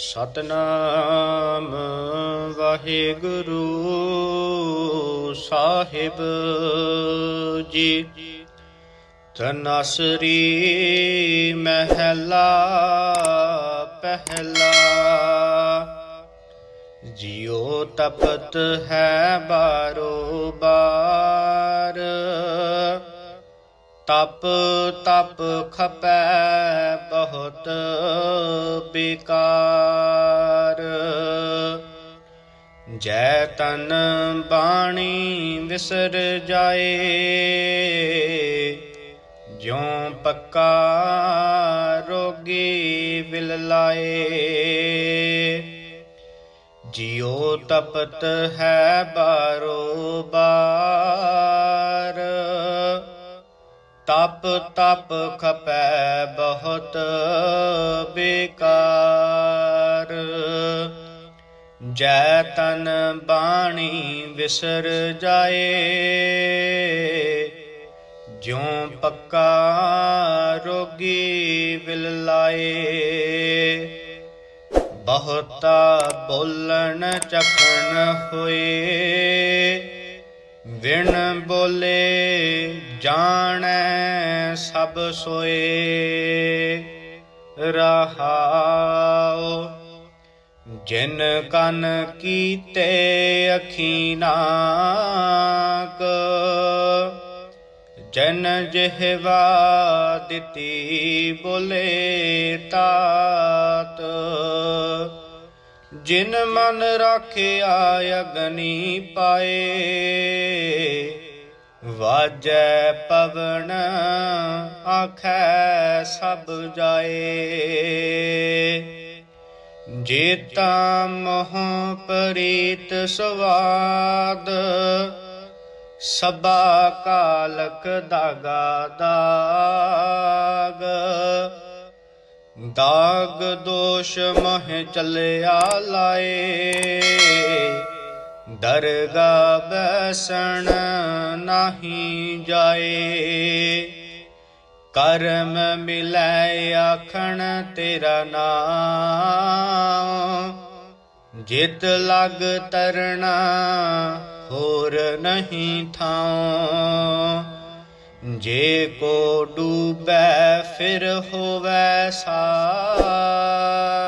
ਸਤਨਾਮ ਵਾਹਿਗੁਰੂ ਸਾਹਿਬ ਜੀ। ਤਨਸਰੀ ਮਹਿਲਾ ਪਹਿਲਾ ਜਿਉ ਤਪਤ ਹੈ ਬਾਰੋ ਬਾਰ। ਤਪ ਤਪ ਖਪੈ ਬਹੁਤ ਬਿਕਾਰ। ਜੈ ਤਨ ਬਾਣੀ ਵਿਸਰ ਜਾਏ, ਜਿਉ ਪੱਕਾ ਰੋਗੀ ਵਿਲ ਲਾਏ। ਜਿਉ ਤਪਤ ਹੈ ਬਾਰੋ ਬਾਰ। ਤਪ ਤਪ ਖਪੈ ਬਹੁਤ ਬੇਕਾਰ। ਜੈ ਤਨ ਬਾਣੀ ਵਿਸਰ ਜਾਏ, ਜਿਉ ਪੱਕਾ ਰੋਗੀ ਵਿਲ ਲਾਏ। ਬਹੁਤਾ ਬੋਲਣ ਚਖਣ ਹੋਏ ਵਿਣ ਬੋਲੇ ਜਾਣੈ ਸਭ ਸੋਏ, ਰਹਾਉ। ਜਿਨ ਕਨ ਕੀਤੇ ਅਖੀਨਾਕ ਜਨ ਜਿਹਵਾ ਦਿੱਤੀ ਬੋਲੇ ਤਾਤ। ਜਿਨ ਮਨ ਰਾਖਿਆ ਅਗਨੀ ਪਾਏ ਵਾਜੈ ਪਵਨ ਆਖੈ ਸਭ ਜਾਏ। ਜੇਤਾ ਮੋਹ ਪ੍ਰੀਤ ਸਵਾਦ, ਸਭਾ ਕਾਲਕ ਦਾਗਾ ਦਾਗ। ਦਾਗ ਦੋਸ਼ ਮਹ ਚੱਲਿਆ ਲਾਏ। ਦਰਗਾ ਬਸਣ ਨਹੀਂ ਜਾਏ। ਕਰਮ ਮਿਲੈ ਆਖਣ ਤੇਰਾ ਨਾਮ। ਜਿਤ ਲਗ ਤਰਣਾ ਹੋਰ ਨਹੀਂ ਥਾਂ ਜੇ ਕੋ ਡੂਬੈ ਫਿਰ ਹੋਵੇ ਸਾਰ।